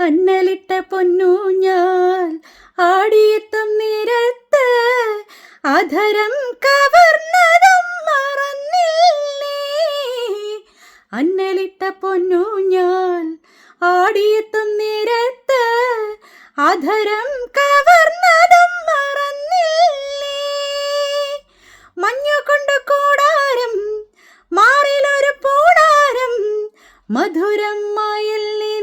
അന്നലിട്ട പൊന്നൂഞ്ഞാൽ ആടിയെത്തും നിരത്ത് അധരം കവർന്നതും മറന്നില്ലേ? അന്നലിട്ട പൊന്നൂഞ്ഞാൽ ആടിയെത്തും നിരത്ത് അധരം കവർന്നതും മറന്നില്ലേ? മഞ്ഞുകൊണ്ട് കൂടാരം മാറിലൊരു പൂടാരം മധുരം മയല്ലി?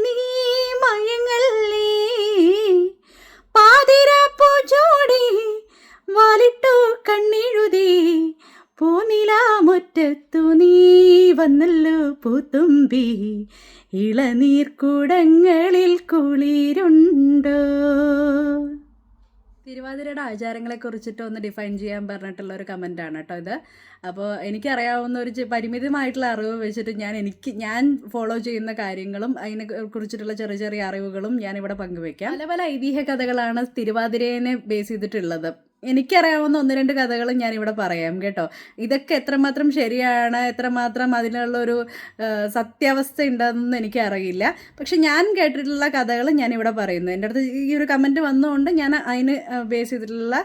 ഇളനീർക്കുടങ്ങളിൽ കുളിരുണ്ടോ? തിരുവാതിരയുടെ ആചാരങ്ങളെ കുറിച്ചിട്ട് ഒന്ന് ഡിഫൈൻ ചെയ്യാൻ പറഞ്ഞിട്ടുള്ള ഒരു കമന്റ് ആണ് കേട്ടോ ഇത്. അപ്പോൾ എനിക്കറിയാവുന്ന ഒരു പരിമിതമായിട്ടുള്ള അറിവ് വെച്ചിട്ട് ഞാൻ എനിക്ക് ഞാൻ ഫോളോ ചെയ്യുന്ന കാര്യങ്ങളും അതിനെ കുറിച്ചിട്ടുള്ള ചെറിയ ചെറിയ അറിവുകളും ഞാൻ ഇവിടെ പങ്കുവെക്കാം. പല പല ഐതിഹ്യ കഥകളാണ് തിരുവാതിരേനെ ബേസ് ചെയ്തിട്ടുള്ളത്. എനിക്കറിയാവുന്ന ഒന്ന് രണ്ട് കഥകൾ ഞാൻ ഇവിടെ പറയാം കേട്ടോ. ഇതൊക്കെ എത്രമാത്രം ശരിയാണ് എത്രമാത്രം അതിനുള്ളൊരു സത്യാവസ്ഥ ഉണ്ടെന്നൊന്നും എനിക്കറിയില്ല. പക്ഷെ ഞാൻ കേട്ടിട്ടുള്ള കഥകൾ ഞാനിവിടെ പറയുന്നു. എന്റെ അടുത്ത് ഈ ഒരു കമന്റ് വന്നതുകൊണ്ട് ഞാൻ അതിന് ബേസ് ചെയ്തിട്ടുള്ള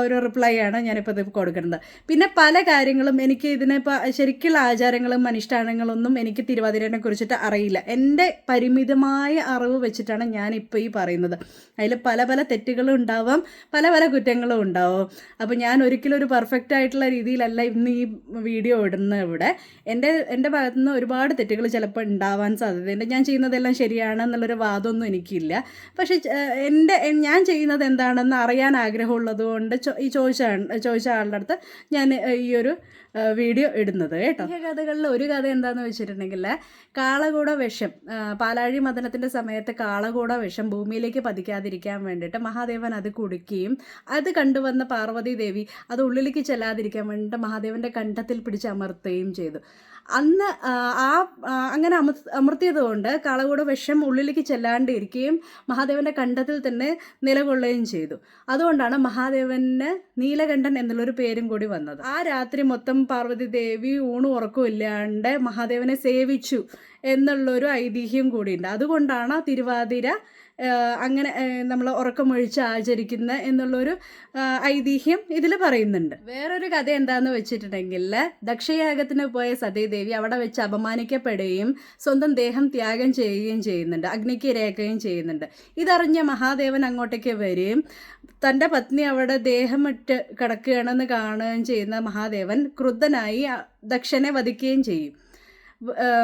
ഒരു റിപ്ലൈ ആണ് ഞാനിപ്പോൾ ഇത് കൊടുക്കുന്നത്. പിന്നെ പല കാര്യങ്ങളും എനിക്ക് ഇതിനിപ്പോൾ ശരിക്കുള്ള ആചാരങ്ങളും അനുഷ്ഠാനങ്ങളൊന്നും എനിക്ക് തിരുവാതിരനെ കുറിച്ചിട്ട് അറിയില്ല. എന്റെ പരിമിതമായ അറിവ് വെച്ചിട്ടാണ് ഞാനിപ്പോൾ ഈ പറയുന്നത്. അതിൽ പല പല തെറ്റുകളും ഉണ്ടാവാം പല പല കുറ്റങ്ങളും ഉണ്ടാവും. അപ്പോൾ ഞാൻ ഒരിക്കലും ഒരു പെർഫെക്റ്റ് ആയിട്ടുള്ള രീതിയിലല്ല ഇന്ന് ഈ വീഡിയോ ഇടുന്നത് ഇവിടെ. എന്റെ എന്റെ ഭാഗത്തു നിന്ന് ഒരുപാട് തെറ്റുകൾ ചിലപ്പോൾ ഉണ്ടാവാൻ സാധ്യതയുണ്ട് ഞാൻ ചെയ്യുന്നതെല്ലാം ശരിയാണ് ശരിയാണെന്നുള്ളൊരു വാദമൊന്നും എനിക്കില്ല. പക്ഷേ എന്റെ ഞാൻ ചെയ്യുന്നത് എന്താണെന്ന് അറിയാൻ ആഗ്രഹമുള്ളത് കൊണ്ട് ചോ- ഈ ചോദിച്ച ചോദിച്ച ആളുടെ അടുത്ത് ഞാൻ ഈ ഒരു വീഡിയോ ഇടുന്നത് കേട്ടോ. ഈ കഥകളിൽ ഒരു കഥ എന്താണെന്ന് വെച്ചിട്ടുണ്ടെങ്കിൽ കാളകൂട വിഷം പാലാഴി മദനത്തിന്റെ സമയത്ത് കാളകൂട വിഷം ഭൂമിയിലേക്ക് പതിക്കാതിരിക്കാൻ വേണ്ടിയിട്ട് മഹാദേവൻ അത് കുടിക്കുകയും അത് കണ്ടുവന്ന പാർവതി ദേവി അത് ഉള്ളിലേക്ക് ചെല്ലാതിരിക്കാൻ വേണ്ടിയിട്ട് മഹാദേവന്റെ കണ്ഠത്തിൽ പിടിച്ച് അമർത്തുകയും ചെയ്തു. അന്ന് ആ, അങ്ങനെ അമർ അമർത്തിയതുകൊണ്ട് കാളകൂട വിഷം ഉള്ളിലേക്ക് ചെല്ലാണ്ടിരിക്കുകയും മഹാദേവന്റെ കണ്ഠത്തിൽ തന്നെ നിലകൊള്ളുകയും ചെയ്തു. അതുകൊണ്ടാണ് മഹാദേവന് നീലകണ്ഠൻ എന്നുള്ളൊരു പേരും കൂടി വന്നത്. ആ രാത്രി മൊത്തം പാർവതി ദേവി ഊണ് ഉറക്കമില്ലാണ്ട് മഹാദേവനെ സേവിച്ചു എന്നുള്ളൊരു ഐതിഹ്യം കൂടിയുണ്ട്. അതുകൊണ്ടാണ് തിരുവാതിര അങ്ങനെ നമ്മൾ ഉറക്കമൊഴിച്ച് ആചരിക്കുന്ന എന്നുള്ളൊരു ഐതിഹ്യം ഇതിൽ പറയുന്നുണ്ട്. വേറൊരു കഥ എന്താന്ന് വെച്ചിട്ടുണ്ടെങ്കിൽ ദക്ഷയാഗത്തിന് പോയ സതീദേവി അവിടെ വെച്ച് അപമാനിക്കപ്പെടുകയും സ്വന്തം ദേഹം ത്യാഗം ചെയ്യുകയും ചെയ്യുന്നുണ്ട്. അഗ്നിക്ക് ഇരയാക്കുകയും ചെയ്യുന്നുണ്ട്. ഇതറിഞ്ഞ മഹാദേവൻ അങ്ങോട്ടേക്ക് വരികയും തന്റെ പത്നി അവിടെ ദേഹമിട്ട് കിടക്കുകയാണെന്ന് കാണുകയും ചെയ്യുന്ന മഹാദേവൻ ക്രുദ്ധനായി ദക്ഷനെ വധിക്കുകയും ചെയ്യും.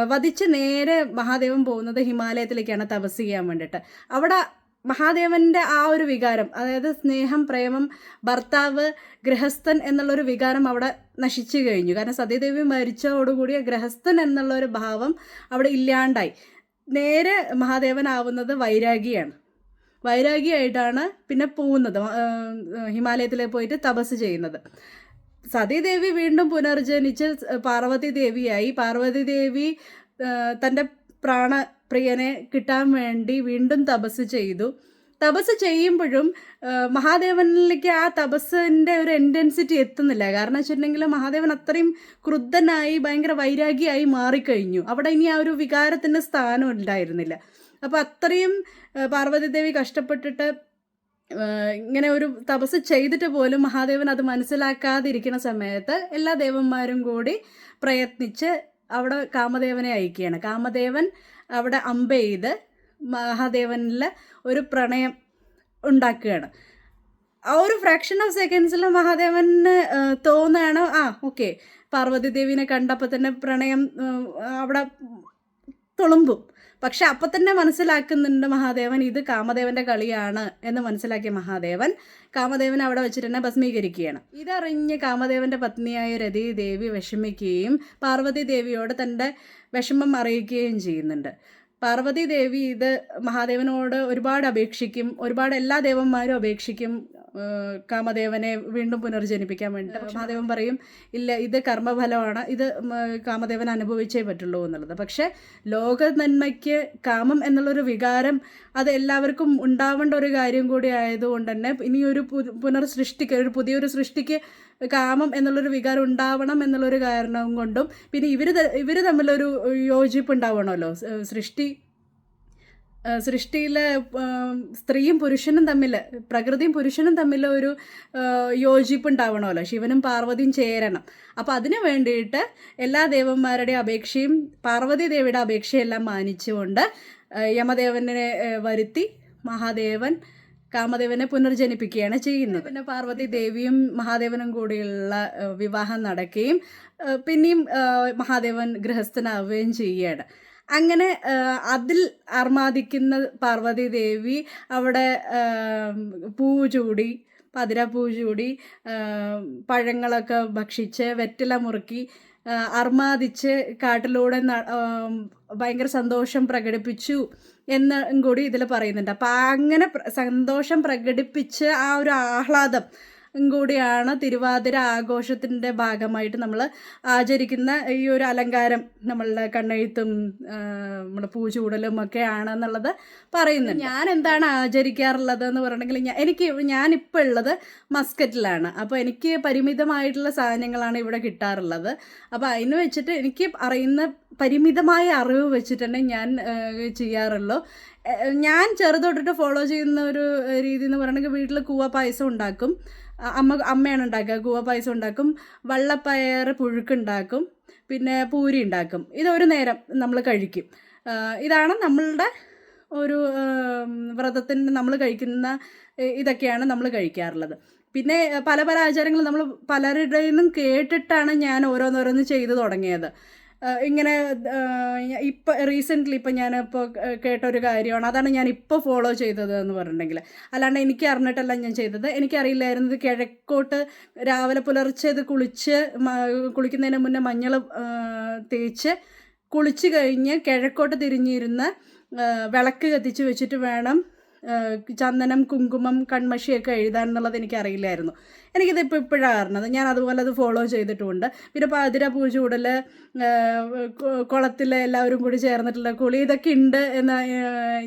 വധിച്ച് നേരെ മഹാദേവൻ പോകുന്നത് ഹിമാലയത്തിലേക്കാണ് തപസ് ചെയ്യാൻ വേണ്ടിയിട്ട്. അവിടെ മഹാദേവന്റെ ആ ഒരു വികാരം അതായത് സ്നേഹം പ്രേമം ഭർത്താവ് ഗൃഹസ്ഥൻ എന്നുള്ളൊരു വികാരം അവിടെ നശിച്ചു കഴിഞ്ഞു. കാരണം സതീദേവി മരിച്ചതോടുകൂടി ഗൃഹസ്ഥൻ എന്നുള്ളൊരു ഭാവം അവിടെ ഇല്ലാണ്ടായി. നേരെ മഹാദേവൻ ആവുന്നത് വൈരാഗിയാണ്. വൈരാഗിയായിട്ടാണ് പിന്നെ പോകുന്നത് ഹിമാലയത്തിലേക്ക് പോയിട്ട് തപസ് ചെയ്യുന്നത്. സതീദേവി വീണ്ടും പുനർജനിച്ച് പാർവതി ദേവിയായി പാർവതി ദേവി തന്റെ പ്രാണപ്രിയനെ കിട്ടാൻ വേണ്ടി വീണ്ടും തപസ് ചെയ്തു. തപസ് ചെയ്യുമ്പോഴും മഹാദേവനിലേക്ക് ആ തപസ്സിന്റെ ഒരു ഇന്റൻസിറ്റി എത്തുന്നില്ല. കാരണം വെച്ചിട്ടുണ്ടെങ്കിൽ മഹാദേവൻ അത്രയും ക്രുദ്ധനായി ഭയങ്കര വൈരാഗിയായി മാറിക്കഴിഞ്ഞു. അവിടെ ഇനി ആ ഒരു വികാരത്തിന്റെ സ്ഥാനം ഉണ്ടായിരുന്നില്ല. അപ്പോൾ അത്രയും പാർവതി ദേവി കഷ്ടപ്പെട്ടിട്ട് ഇങ്ങനെ ഒരു തപസ് ചെയ്തിട്ട് പോലും മഹാദേവൻ അത് മനസ്സിലാക്കാതിരിക്കുന്ന സമയത്ത് എല്ലാ ദേവന്മാരും കൂടി പ്രയത്നിച്ച് അവിടെ കാമദേവനെ അയക്കുകയാണ്. കാമദേവൻ അവിടെ അമ്പ ചെയ്ത് മഹാദേവനിൽ ഒരു പ്രണയം ഉണ്ടാക്കുകയാണ്. ആ ഒരു ഫ്രാക്ഷൻ ഓഫ് സെക്കൻഡ്സിൽ മഹാദേവന് തോന്നുകയാണ് ആ ഓക്കെ പാർവതി ദേവിനെ കണ്ടപ്പോൾ തന്നെ പ്രണയം അവിടെ തുളുമ്പും. പക്ഷെ അപ്പം തന്നെ മനസ്സിലാക്കുന്നുണ്ട് മഹാദേവൻ ഇത് കാമദേവന്റെ കളിയാണ് എന്ന് മനസ്സിലാക്കിയ മഹാദേവൻ കാമദേവൻ അവിടെ വെച്ചിട്ട് തന്നെ ഭസ്മീകരിക്കുകയാണ്. ഇതറിഞ്ഞ് കാമദേവന്റെ പത്നിയായ രതി ദേവി വിഷമിക്കുകയും പാർവതി ദേവിയോട് തന്റെ വിഷമം അറിയിക്കുകയും ചെയ്യുന്നുണ്ട്. പാർവതി ദേവി ഇത് മഹാദേവനോട് ഒരുപാട് അപേക്ഷിക്കും ഒരുപാട് എല്ലാ ദേവന്മാരും അപേക്ഷിക്കും കാമദേവനെ വീണ്ടും പുനർജനിപ്പിക്കാൻ വേണ്ടി. മഹാദേവൻ പറയും ഇല്ല ഇത് കർമ്മഫലമാണ് ഇത് കാമദേവൻ അനുഭവിച്ചേ പറ്റുള്ളൂ എന്നുള്ളത്. പക്ഷേ ലോക നന്മയ്ക്ക് കാമം എന്നുള്ളൊരു വികാരം അത് എല്ലാവർക്കും ഉണ്ടാവേണ്ട ഒരു കാര്യം കൂടി ആയതുകൊണ്ട് തന്നെ ഇനിയൊരു ഒരു സൃഷ്ടിക്ക് ഒരു പുതിയൊരു സൃഷ്ടിക്ക് കാമം എന്നുള്ളൊരു വികാരം ഉണ്ടാവണം എന്നുള്ളൊരു കാരണം കൊണ്ടും പിന്നെ ഇവർ ഇവർ തമ്മിലൊരു യോജിപ്പ് ഉണ്ടാവണമല്ലോ സൃഷ്ടി സൃഷ്ടിയിലെ സ്ത്രീയും പുരുഷനും തമ്മിൽ പ്രകൃതിയും പുരുഷനും തമ്മിൽ ഒരു യോജിപ്പ് ഉണ്ടാവണമല്ലോ ശിവനും പാർവതിയും ചേരണം. അപ്പോൾ അതിനു വേണ്ടിയിട്ട് എല്ലാ ദേവന്മാരുടെയും അപേക്ഷയും പാർവതി ദേവിയുടെ അപേക്ഷയെല്ലാം മാനിച്ചുകൊണ്ട് യമദേവനെ വരുത്തി മഹാദേവൻ കാമദേവനെ പുനർജനിപ്പിക്കുകയാണ് ചെയ്യുന്നത്. പിന്നെ പാർവതി ദേവിയും മഹാദേവനും കൂടിയുള്ള വിവാഹം നടക്കുകയും പിന്നെയും മഹാദേവൻ ഗൃഹസ്ഥനാവുകയും ചെയ്യുകയാണ്. അങ്ങനെ അതിൽ അർമാദിക്കുന്ന പാർവതി ദേവി അവിടെ പൂ ചൂടി പതിരപ്പൂ ചൂടി പഴങ്ങളൊക്കെ ഭക്ഷിച്ച് വെറ്റില മുറുക്കി അർമാദിച്ച് കാട്ടിലൂടെ ഭയങ്കര സന്തോഷം പ്രകടിപ്പിച്ചു. എന്നും കൂടി ഇതിൽ പറയുന്നുണ്ട്. അപ്പം അങ്ങനെ സന്തോഷം പ്രകടിപ്പിച്ച് ആ ഒരു ആഹ്ലാദം കൂടിയാണ് തിരുവാതിര ആഘോഷത്തിന്റെ ഭാഗമായിട്ട് നമ്മൾ ആചരിക്കുന്ന ഈ ഒരു അലങ്കാരം നമ്മളുടെ കണ്ണെഴുത്തും നമ്മുടെ പൂച്ചൂടലും ഒക്കെ ആണെന്നുള്ളത് പറയുന്നുണ്ട്. ഞാൻ എന്താണ് ആചരിക്കാറുള്ളത് എന്ന് പറഞ്ഞിട്ടുണ്ടെങ്കിൽ ഞാൻ എനിക്ക് ഞാനിപ്പോൾ ഉള്ളത് മസ്കറ്റിലാണ്. അപ്പോൾ എനിക്ക് പരിമിതമായിട്ടുള്ള സാധനങ്ങളാണ് ഇവിടെ കിട്ടാറുള്ളത്. അപ്പോൾ അതിന് വെച്ചിട്ട് എനിക്ക് അറിയുന്ന പരിമിതമായ അറിവ് വെച്ചിട്ടാണ് ഞാൻ ചെയ്യാറുള്ളൂ. ഞാൻ ചെറുതൊട്ടിട്ട് ഫോളോ ചെയ്യുന്ന ഒരു രീതി എന്ന് പറയുകയാണെങ്കിൽ വീട്ടിൽ കൂവ പായസം ഉണ്ടാക്കും. അമ്മ അമ്മയാണ് ഉണ്ടാക്കുക. കൂവ പായസം ഉണ്ടാക്കും. വള്ളപ്പയർ പുഴുക്കുണ്ടാക്കും പിന്നെ പൂരി ഉണ്ടാക്കും. ഇതൊരു നേരം നമ്മൾ കഴിക്കും. ഇതാണ് നമ്മളുടെ ഒരു വ്രതത്തിന് നമ്മൾ കഴിക്കുന്ന ഇതൊക്കെയാണ് നമ്മൾ കഴിക്കാറുള്ളത്. പിന്നെ പല പല ആചാരങ്ങൾ നമ്മൾ പലരുടെയും കേട്ടിട്ടാണ് ഞാൻ ഓരോന്നോരോന്ന് ചെയ്തു തുടങ്ങിയത്. ഇങ്ങനെ ഇപ്പം റീസെന്റ്ലി ഇപ്പം ഞാൻ ഇപ്പോൾ കേട്ട ഒരു കാര്യമാണ്. അതാണ് ഞാൻ ഇപ്പോൾ ഫോളോ ചെയ്തത് എന്ന് പറഞ്ഞിട്ടുണ്ടെങ്കിൽ. അല്ലാണ്ട് എനിക്ക് അറിഞ്ഞിട്ടല്ല ഞാൻ ചെയ്തത്. എനിക്കറിയില്ലായിരുന്നു ഇത് കിഴക്കോട്ട് രാവിലെ പുലർച്ചെ ഇത് കുളിച്ച് കുളിക്കുന്നതിന് മുന്നേ മഞ്ഞൾ തേച്ച് കുളിച്ച് കഴിഞ്ഞ് കിഴക്കോട്ട് തിരിഞ്ഞിരുന്ന് വിളക്ക് കത്തിച്ച് വെച്ചിട്ട് വേണം ചന്ദനം കുങ്കുമം കൺമഷിയൊക്കെ എഴുതാൻ എന്നുള്ളത് എനിക്കറിയില്ലായിരുന്നു. എനിക്കിത് ഇപ്പോൾ ഇപ്പോഴാണ് അറിഞ്ഞത്. ഞാൻ അതുപോലെ അത് ഫോളോ ചെയ്തിട്ടുമുണ്ട് പിന്നെ പാതിര പൂജ കുളത്തിലെ എല്ലാവരും കൂടി ചേർന്നിട്ടുള്ള കുളി ഇതൊക്കെ ഉണ്ട് എന്ന്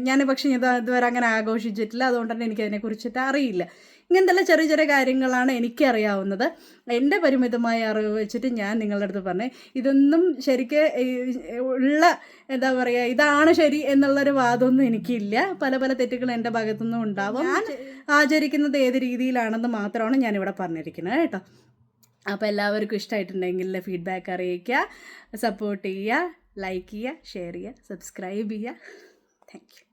ഞാൻ പക്ഷേ ഇത് ഇതുവരെ അങ്ങനെ ആഘോഷിച്ചിട്ടില്ല. അതുകൊണ്ട് തന്നെ എനിക്കതിനെക്കുറിച്ചിട്ട് അറിയില്ല. ഇങ്ങനത്തെ ചെറിയ ചെറിയ കാര്യങ്ങളാണ് എനിക്കറിയാവുന്നത്. എന്റെ പരിമിതമായ അറിവ് വെച്ചിട്ട് ഞാൻ നിങ്ങളുടെ അടുത്ത് പറഞ്ഞു ഇതൊന്നും ശരിക്ക് ഉള്ള എന്താ പറയുക ഇതാണ് ശരി എന്നുള്ളൊരു വാദമൊന്നും എനിക്കില്ല. പല പല തെറ്റുകൾ എന്റെ ഭാഗത്തുനിന്നും ഉണ്ടാവും. ഞാൻ ആചരിക്കുന്നത് ഏത് രീതിയിലാണെന്ന് മാത്രമാണ് ഞാനിവിടെ പറഞ്ഞിരിക്കുന്നത് കേട്ടോ. അപ്പോൾ എല്ലാവർക്കും ഇഷ്ടമായിട്ടുണ്ടെങ്കിൽ ഫീഡ്ബാക്ക് അറിയിക്കുക സപ്പോർട്ട് ചെയ്യുക ലൈക്ക് ചെയ്യുക ഷെയർ ചെയ്യുക സബ്സ്ക്രൈബ് ചെയ്യുക. താങ്ക്